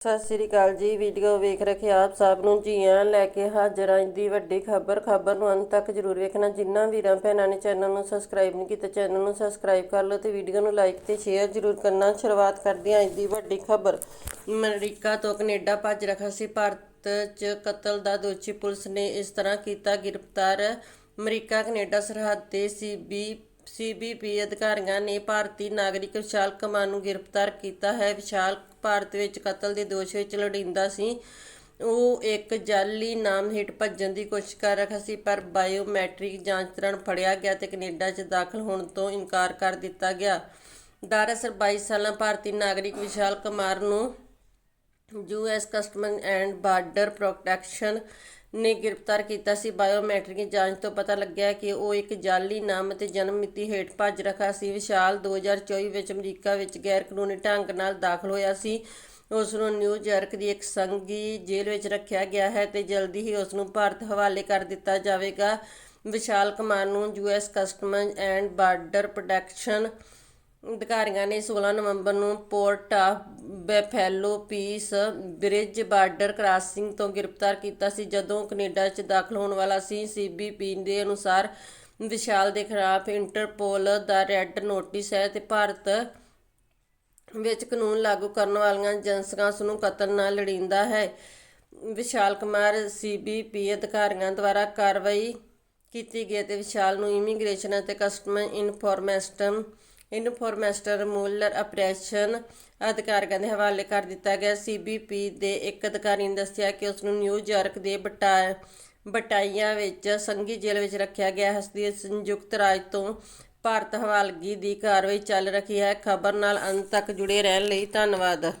ਸਤਿ ਸ੍ਰੀ ਅਕਾਲ ਜੀ, ਵੀਡੀਓ ਵੇਖ ਰਹੇ ਆਪ ਸਭ ਨੂੰ। ਜੀ ਆਇਆਂ ਲੈ ਕੇ ਹਾਜ਼ਰ ਆਂ ਦੀ ਵੱਡੀ ਖਬਰ। ਖਬਰ ਨੂੰ ਅੰਤ ਤੱਕ ਜਰੂਰ ਵੇਖਣਾ। ਜਿਨ੍ਹਾਂ ਵੀਰਾਂ, ਭੈਣਾਂ ਨੇ ਚੈਨਲ ਨੂੰ ਸਬਸਕ੍ਰਾਈਬ ਨਹੀਂ ਕੀਤਾ ਚੈਨਲ ਨੂੰ ਸਬਸਕ੍ਰਾਈਬ ਕਰ ਲਓ ਤੇ ਵੀਡੀਓ ਨੂੰ ਲਾਈਕ ਤੇ ਸ਼ੇਅਰ ਜਰੂਰ ਕਰਨਾ। ਸ਼ੁਰੂਆਤ ਕਰਦੇ ਆਂ ਅੱਜ ਦੀ ਵੱਡੀ ਖਬਰ। ਅਮਰੀਕਾ ਤੋਂ ਕੈਨੇਡਾ ਭੱਜ ਰਿਹਾ ਸੀ। ਭਾਰਤ 'ਚ ਕਤਲ ਦਾ ਦੋਸ਼ੀ ਪੁਲਿਸ ਨੇ ਇਸ ਤਰ੍ਹਾਂ ਕੀਤਾ। ਗ੍ਰਿਫਤਾਰ ਅਮਰੀਕਾ, ਕੈਨੇਡਾ ਸਰਹੱਦ ਤੇ ਸੀਬੀ, ਸੀਬੀਪੀ ਅਧਿਕਾਰੀਆਂ ਨੇ ਭਾਰਤੀ ਨਾਗਰਿਕ ਵਿਸ਼ਾਲ ਕਮਾਨ ਨੂੰ ਗ੍ਰਿਫਤਾਰ ਕੀਤਾ ਹੈ। ਵਿਸ਼ਾਲ ਭਾਰਤ ਵਿੱਚ ਕਤਲ ਦੇ ਦੋਸ਼ ਵਿੱਚ ਲੋੜੀਂਦਾ ਸੀ। ਉਹ ਇੱਕ ਜਾਲੀ ਨਾਮ ਹੇਠ ਭੱਜਣ ਦੀ ਕੋਸ਼ਿਸ਼ ਕਰ ਰਿਹਾ ਸੀ, ਪਰ ਬਾਇਓਮੈਟ੍ਰਿਕ ਜਾਂਚ ਦੌਰਾਨ ਫੜਿਆ ਗਿਆ ਤੇ ਕੈਨੇਡਾ 'ਚ ਦਾਖਲ ਹੋਣ ਤੋਂ ਇਨਕਾਰ ਕਰ ਦਿੱਤਾ ਗਿਆ। ਦਰਅਸਲ 22 ਸਾਲਾਂ ਭਾਰਤੀ ਨਾਗਰਿਕ ਵਿਸ਼ਾਲ ਕੁਮਾਰ ਨੂੰ US custom and border protection ਨੇ ਗ੍ਰਿਫਤਾਰ ਕੀਤਾ ਸੀ। ਬਾਇਓਮੈਟ੍ਰਿਕ ਜਾਂਚ ਤੋਂ ਪਤਾ ਲੱਗਿਆ ਕਿ ਉਹ ਇੱਕ ਜਾਅਲੀ ਨਾਮ ਅਤੇ ਜਨਮ ਮਿਤੀ ਹੇਠ ਭੱਜ ਰੱਖਾ ਸੀ। ਵਿਸ਼ਾਲ 2024 ਵਿੱਚ ਅਮਰੀਕਾ ਵਿੱਚ ਗੈਰ ਕਾਨੂੰਨੀ ਢੰਗ ਨਾਲ ਦਾਖਲ ਹੋਇਆ ਸੀ। ਉਸ ਨੂੰ ਨਿਊਯਾਰਕ ਦੀ ਇੱਕ ਸੰਘੀ ਜੇਲ੍ਹ ਵਿੱਚ ਰੱਖਿਆ ਗਿਆ ਹੈ ਤੇ ਜਲਦੀ ਹੀ ਉਸ ਨੂੰ ਭਾਰਤ ਹਵਾਲੇ ਕਰ ਦਿੱਤਾ ਜਾਵੇਗਾ। ਵਿਸ਼ਾਲ ਕੁਮਾਰ ਨੂੰ US customs and border protection ਅਧਿਕਾਰੀਆਂ ਨੇ 16 ਨਵੰਬਰ ਨੂੰ port of Buffalo peace bridge border crossing ਤੋਂ ਗ੍ਰਿਫਤਾਰ ਕੀਤਾ ਸੀ। ਜਦੋਂ ਕੈਨੇਡਾ 'ਚ ਦਾਖਲ ਹੋਣ ਵਾਲਾ ਸੀ, ਸੀਬੀਪੀ ਦੇ ਅਨੁਸਾਰ ਵਿਸ਼ਾਲ ਦੇ ਖਿਲਾਫ ਇੰਟਰਪੋਲ ਦਾ ਰੈੱਡ ਨੋਟਿਸ ਹੈ ਤੇ ਭਾਰਤ ਵਿੱਚ ਕਾਨੂੰਨ ਲਾਗੂ ਕਰਨ ਵਾਲੀਆਂ ਏਜੰਸੀਆਂ ਉਸ ਨੂੰ ਕਤਲ ਨਾਲ ਲੜੀਂਦਾ ਹੈ। ਵਿਸ਼ਾਲ ਕੁਮਾਰ, ਸੀਬੀਪੀ ਅਧਿਕਾਰੀਆਂ ਦੁਆਰਾ ਕਾਰਵਾਈ ਕੀਤੀ ਗਈ ਤੇ ਵਿਸ਼ਾਲ ਨੂੰ ਇਮੀਗ੍ਰੇਸ਼ਨ ਅਤੇ ਕਸਟਮ ਕਸਟਮਸ ਇਹਨੂੰ ਫੋਰਮੈਸਟਰ ਮੂਲਰ ਆਪਰੇਸ਼ਨ ਅਧਿਕਾਰੀਆਂ ਦੇ ਹਵਾਲੇ ਕਰ ਦਿੱਤਾ ਗਿਆ। ਸੀਬੀਪੀ ਦੇ ਇੱਕ ਅਧਿਕਾਰੀ ਨੇ ਦੱਸਿਆ ਕਿ ਉਸ ਨੂੰ ਨਿਊਯਾਰਕ ਦੇ ਬਟਾ, ਬਟਾਈਆਂ ਵਿੱਚ ਸੰਘੀ ਜੇਲ੍ਹ ਵਿੱਚ ਰੱਖਿਆ ਗਿਆ। ਹੈ ਇਸ ਦੀ ਸੰਯੁਕਤ ਰਾਜ ਤੋਂ ਭਾਰਤ ਹਵਾਲਗੀ ਦੀ ਕਾਰਵਾਈ ਚੱਲ ਰਹੀ ਹੈ। ਖਬਰ ਨਾਲ ਅੰਤ ਤੱਕ ਜੁੜੇ ਰਹਿਣ ਲਈ ਧੰਨਵਾਦ।